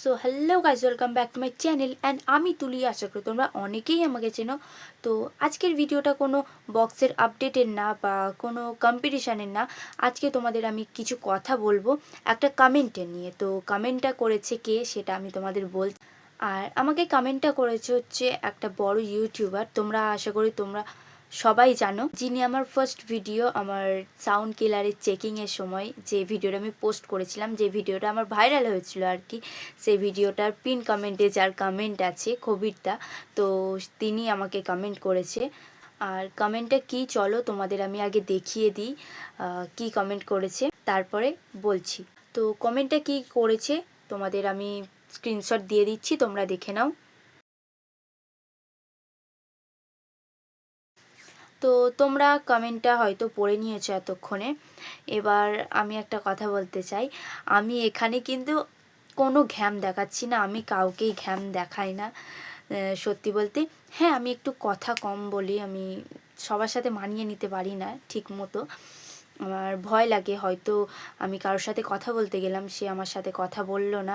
So hello guys welcome back to my channel and আমি তুলি, আশা করি তোমরা অনেকেই আমাকে চেনো। তো আজকের ভিডিওটা কোনো বক্সের আপডেটের না বা কোনো কম্পিটিশানের না। আজকে তোমাদের আমি কিছু কথা বলব, একটা কমেন্টের নিয়ে। তো কমেন্টটা করেছে কে সেটা আমি তোমাদের বল আর আমাকে কমেন্টটা করেছে হচ্ছে একটা বড় ইউটিউবার তোমরা, আশা করি তোমরা সবাই জানো, যিনি আমার ফার্স্ট ভিডিও আমার সাউন্ড কিলারের চেকিংয়ের সময় যে ভিডিওটা আমি পোস্ট করেছিলাম, যে ভিডিওটা আমার ভাইরাল হয়েছিল আর কি, সেই ভিডিওটার পিন কমেন্টে যার কমেন্ট আছে, কবিরটা, তো তিনি আমাকে কমেন্ট করেছে। আর কমেন্টটা কি, চলো তোমাদের আমি আগে দেখিয়ে দিই কি কমেন্ট করেছে, তারপরে বলছি। তো কমেন্টটা কি করেছে, তোমাদের আমি স্ক্রিনশট দিয়ে দিচ্ছি, তোমরা দেখে নাও। তো তোমরা কমেন্টটা হয়তো পড়ে নিয়েছো এতক্ষণে। এবার আমি একটা কথা বলতে চাই। আমি এখানে কিন্তু কোনো ঘ্যাম দেখাচ্ছি না, আমি কাউকেই ঘ্যাম দেখাই না সত্যি বলতে। হ্যাঁ আমি একটু কথা কম বলি, আমি সবার সাথে মানিয়ে নিতে পারি না ঠিক মতো আমার ভয় লাগে, হয়তো আমি কারোর সাথে কথা বলতে গেলাম, সে আমার সাথে কথা বলল না।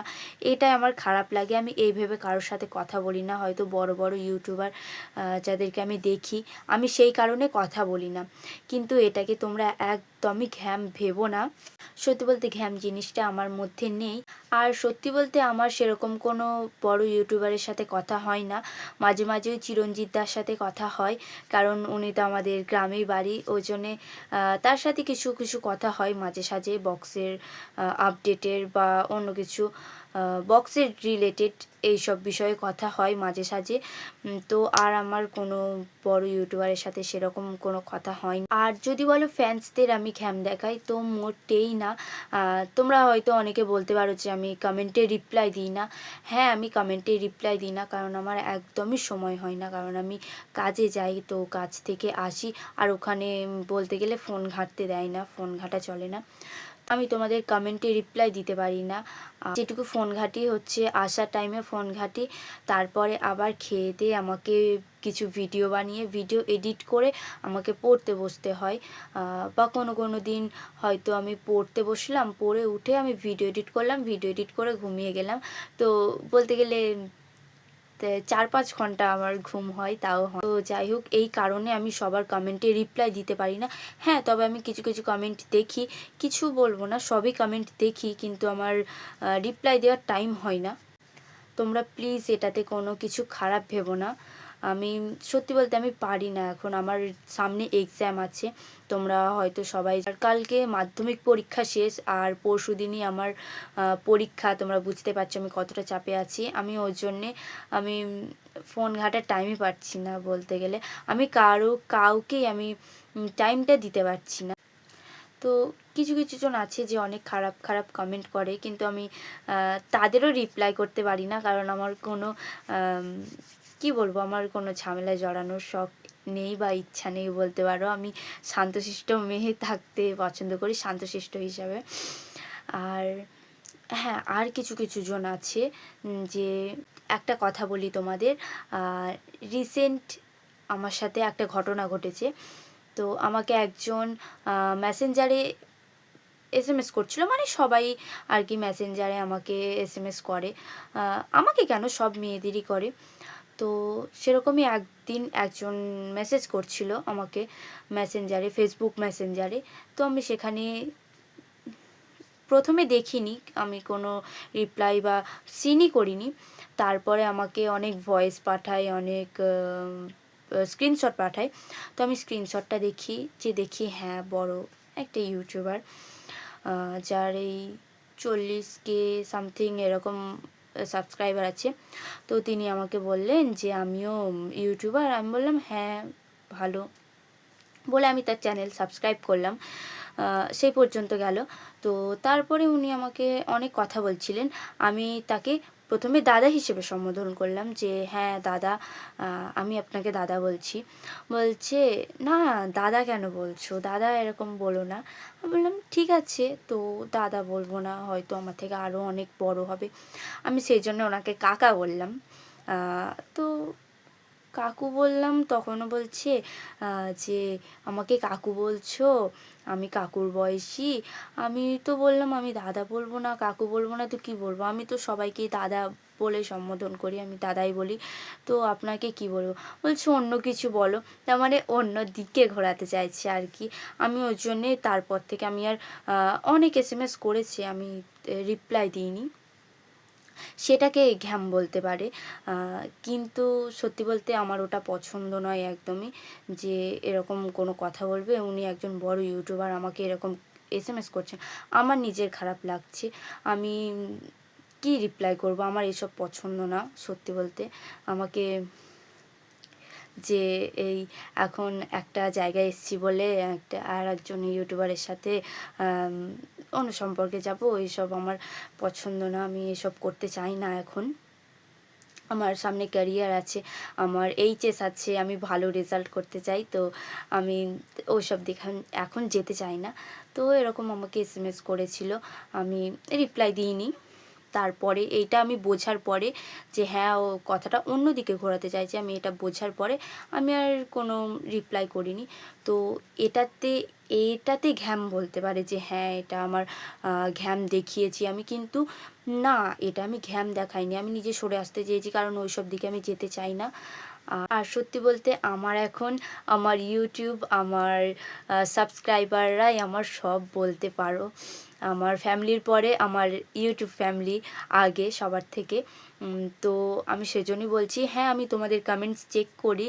এটাই আমার খারাপ লাগে, আমি এই ভেবে কারোর সাথে কথা বলি না, হয়তো বড় বড় ইউটিউবার যাদেরকে আমি দেখি, আমি সেই কারণে কথা বলি না। কিন্তু এটাকে তোমরা একদমই ঘ্যাম ভেবো না। সত্যি বলতে ঘ্যাম জিনিসটা আমার মধ্যে নেই। আর সত্যি বলতে আমার সেরকম কোনো বড় ইউটিউবারের সাথে কথা হয় না। মাঝে মাঝে ওই চিরঞ্জিত দার সাথে কথা হয়, কারণ উনি তো আমাদের গ্রামেই বাড়ি, ওই জন্যে তার সাথে কিছু কিছু কথা হয় মাঝে সাঝে বক্সের আপডেটের বা অন্য কিছু। বক্সের রিলেটেড এইসব বিষয়ে কথা হয় মাঝে সাঝে। তো আর আমার কোনো বড় ইউটিউবারের সাথে সেরকম কোনো কথা হয়নি। আর যদি বলো ফ্যান্সদের আমি ঘ্যাম দেখাই, তো মোটেই না। তোমরা হয়তো অনেকে বলতে পারো যে আমি কমেন্টে রিপ্লাই দিই না। হ্যাঁ আমি কমেন্টে রিপ্লাই দিই না, কারণ আমার একদমই সময় হয় না। কারণ আমি কাজে যাই, তো কাজ থেকে আসি। আর ওখানে বলতে গেলে ফোন ঘাঁটতে দেয় না ফোন ঘাঁটা চলে না। আমি তোমাদের কমেন্টে রিপ্লাই দিতে পারি না। যেটুকু ফোন ঘাঁটি হচ্ছে, আসার টাইমে ফোন ঘাঁটি, তারপরে আবার খেয়ে দিয়ে আমাকে কিছু ভিডিও বানিয়ে ভিডিও এডিট করে আমাকে পড়তে বসতে হয়। বা কোনো কোনো দিন হয়তো আমি পড়তে বসলাম, পড়ে উঠে আমি ভিডিও এডিট করলাম ভিডিও এডিট করে ঘুমিয়ে গেলাম। তো বলতে গেলে চার পাঁচ ঘণ্টা আমার ঘুম হয়, তাও হয়। তো যাই হোক, এই কারণে আমি সবার কমেন্টে রিপ্লাই দিতে পারি না। হ্যাঁ তবে আমি কিছু কিছু কমেন্ট দেখি। কিছু বলব না, সবই কমেন্ট দেখি, কিন্তু আমার রিপ্লাই দেওয়ার টাইম হয় না। তোমরা প্লিজ এটাতে কোনো কিছু খারাপ ভেবো না। আমি, সত্যি বলতে আমি পারি না এখন। আমার সামনে এক্সাম আছে। তোমরা হয়তো সবাই কালকে মাধ্যমিক পরীক্ষা শেষ, আর পরশু দিনই আমার পরীক্ষা। তোমরা বুঝতে পারছ আমি কতটা চাপে আছি। আমি ওর জন্যে, আমি ফোন ঘাটার টাইমই পাচ্ছি না বলতে গেলে। আমি কারও, কাউকেই আমি টাইমটা দিতে পারছি না। তো কিছু কিছু জন আছে যে অনেক খারাপ খারাপ কমেন্ট করে। কিন্তু আমি তাদেরও রিপ্লাই করতে পারি না। কারণ আমার কোনো কি বলব? আমার কোনো ঝামেলায় জড়ানোর শখ নেই বা ইচ্ছা নেই বলতে পারো। আমি শান্তশিষ্ট মেয়ে থাকতে পছন্দ করি, শান্তশিষ্ট হিসাবে। আর হ্যাঁ আর কিছু কিছু জন আছে যে একটা কথা বলি তোমাদের। রিসেন্ট আমার সাথে একটা ঘটনা ঘটেছে। তো আমাকে একজন মেসেঞ্জারে এস এম এস করছিল মানে সবাই আর কি মেসেঞ্জারে আমাকে এস এম এস করে আমাকে কেন সব মেয়েদেরই করে? তো সেরকমই একদিন একজন মেসেজ করছিল আমাকে মেসেঞ্জারে ফেসবুক মেসেঞ্জারে তো আমি সেখানে প্রথমে দেখিনি, আমি কোনো রিপ্লাই বা সিনই করিনি। তারপরে আমাকে অনেক ভয়েস পাঠায়, অনেক স্ক্রিনশট পাঠায়। তো আমি স্ক্রিনশটটা দেখি, যে দেখি হ্যাঁ বড় একটা ইউটিউবার যার এই চল্লিশ কে সামথিং এরকম সাবস্ক্রাইবার আছে। তো তিনি আমাকে বললেন যে, আমিও ইউটিউবার আমি বললাম হ্যাঁ ভালো। বলে আমি তার চ্যানেল সাবস্ক্রাইব করলাম। সেই পর্যন্ত গেল। তো তারপরে উনি আমাকে অনেক কথা বলছিলেন। আমি তাকে প্রথমে দাদা হিসেবে সম্বোধন করলাম যে হ্যাঁ দাদা আমি আপনাকে দাদা বলছি। বলছে, না, দাদা কেন বলছো? দাদা এরকম বলো না। আমি বললাম, ঠিক আছে, তো দাদা বলব না, হয়তো আমার থেকে আরও অনেক বড় হবে। আমি সেই জন্য ওনাকে কাকা বললাম। তো কাকু বললাম, তখনও বলছে যে আমাকে কাকু বলছো, আমি কাকুর বয়সী। আমি তো বললাম, আমি দাদা বলব না, কাকু বলব না, তো কি বলব? আমি তো সবাইকেই দাদা বলে সম্বোধন করি, আমি দাদাই বলি। তো আপনাকে কি বলব? বলছে, অন্য কিছু বলো। তার মানে অন্য দিকে ঘোরাতে চাইছে আর কি। আমি ওই জন্যে তারপর থেকে আমি আর অনেক এস এম এস করেছি, আমি রিপ্লাই দিইনি। সেটাকে ঘ্যাম বলতে পারে। কিন্তু সত্যি বলতে আমার ওটা পছন্দ নয় একদমই। যে এরকম কোনো কথা বলবে, উনি একজন বড় ইউটিউবার আমাকে এরকম এস এম এস করছেন। আমার নিজের খারাপ লাগছে। আমি কি রিপ্লাই করব? আমার এসব পছন্দ না, সত্যি বলতে। আমাকে যে এই এখন একটা জায়গায় এসেছি বলে একটা আর একজন ইউটিউবারের সাথে অন্য সম্পর্কে যাব, এইসব আমার পছন্দ না, আমি এসব করতে চাই না এখন। আমার সামনে ক্যারিয়ার আছে, আমার এইচএস আছে, আমি ভালো রেজাল্ট করতে চাই, তো আমি ওইসব আমি এখন যেতে চাই না। তো এরকম আমাকে এস এম এস করেছিল, আমি রিপ্লাই দিইনি। তারপরে এইটা আমি বোঝার পরে যে হ্যাঁ ও কথাটা অন্যদিকে ঘোরাতে চাইছে, আমি এটা বোঝার পরে আমি আর কোনো রিপ্লাই করিনি। তো এটাতে এটাতে ঘ্যাম বলতে পারে যে হ্যাঁ এটা আমার ঘ্যাম দেখিয়েছি আমি, কিন্তু না, এটা আমি ঘ্যাম দেখাইনি। আমি নিজে সরে আসতে চেয়েছি, কারণ ওইসব দিকে আমি যেতে চাই না। আর সত্যি বলতে আমার এখন, আমার ইউটিউব আমার সাবস্ক্রাইবাররাই আমার সব বলতে পারো। আমার ফ্যামিলির পরে, আমার ইউটিউব ফ্যামিলি আগে সবার থেকে। তো আমি সেজন্যই বলছি হ্যাঁ আমি তোমাদের কমেন্টস চেক করি।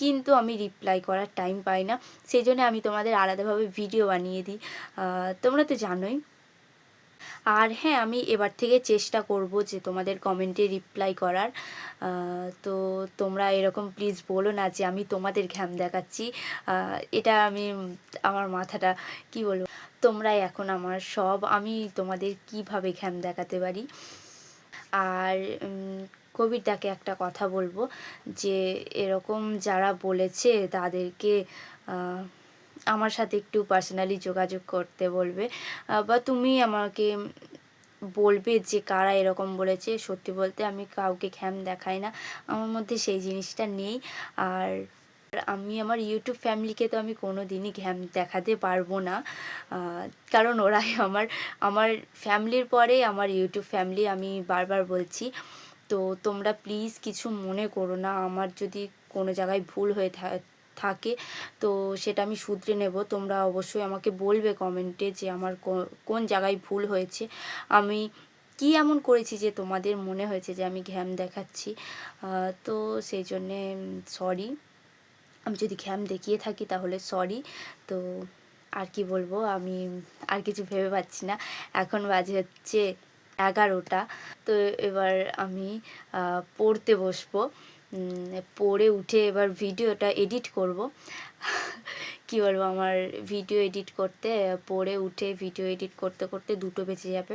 কিন্তু আমি রিপ্লাই করার টাইম পাই না। সেই জন্য আমি তোমাদের আলাদাভাবে ভিডিও বানিয়ে দিই। তোমরা তো জানোই। আর হ্যাঁ আমি এবার থেকে চেষ্টা করব যে তোমাদের কমেন্টে রিপ্লাই করার। তো তোমরা এরকম প্লিজ বলো না যে আমি তোমাদের ঘ্যাম দেখাচ্ছি। এটা আমি, আমার মাথাটা, কি বলব? তোমরাই এখন আমার সব, আমি তোমাদের কীভাবে ঘ্যাম দেখাতে পারি? আর কবিরদাকে একটা কথা বলব যে, এরকম যারা বলেছে তাদেরকে আমার সাথে একটু পার্সোনালি যোগাযোগ করতে বলবে। বা তুমি আমাকে বলবে যে কারা এরকম বলেছে। সত্যি বলতে আমি কাউকে ঘ্যাম দেখাই না। আমার মধ্যে সেই জিনিসটা নেই। আর আমি আমার ইউটিউব ফ্যামিলিকে তো আমি কোনো দিনই ঘ্যাম দেখাতে পারব না। কারণ ওরাই আমার আমার ফ্যামিলির পরে আমার ইউটিউব ফ্যামিলি আমি বারবার বলছি, তো তোমরা প্লিজ কিছু মনে করো না, আমার যদি কোনো জায়গায় ভুল হয়ে থাকে, তো সেটা আমি শুধরে নেব। তোমরা অবশ্যই আমাকে বলবে কমেন্টে যে আমার কোন জায়গায় ভুল হয়েছে। আমি কি এমন করেছি যে তোমাদের মনে হয়েছে যে আমি ঘ্যাম দেখাচ্ছি? তো সেই জন্যে সরি আমি যদি ঘ্যাম দেখিয়ে থাকি তাহলে সরি তো আর কি বলব, আমি আর কিছু ভেবে পাচ্ছি না। এখন বাজে হচ্ছে এগারোটা। তো এবার আমি পড়তে বসবো। পড়ে উঠে এবার ভিডিওটা এডিট করব। কি বলব, আমার ভিডিও এডিট করতে, পড়ে উঠে ভিডিও এডিট করতে করতে দুটো বেঁচে যাবে।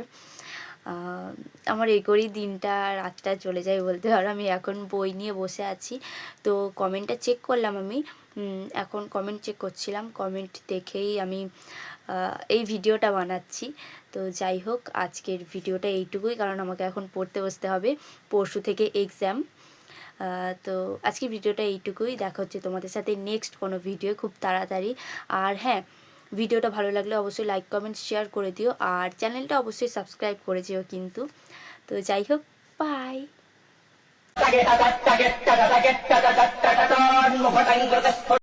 আমার এই করেই দিনটা, রাতটা চলে যায় বলতে পারো। আমি এখন বই নিয়ে বসে আছি। তো কমেন্টটা চেক করলাম আমি। এখন কমেন্ট চেক করছিলাম। কমেন্ট দেখেই আমি এই ভিডিওটা বানাচ্ছি। তো যাই হোক, আজকের ভিডিওটা এইটুকুই, কারণ আমাকে এখন পড়তে বসতে হবে। পরশু থেকে এক্সাম তো আজকের ভিডিওটা এইটুকুই। দেখা হচ্ছে তোমাদের সাথে নেক্সট কোনো ভিডিও খুব তাড়াতাড়ি। আর হ্যাঁ ভিডিওটা ভালো লাগলে অবশ্যই লাইক কমেন্ট শেয়ার করে দিও আর চ্যানেলটা অবশ্যই সাবস্ক্রাইব করে যেও কিন্তু তো যাই হোক বাই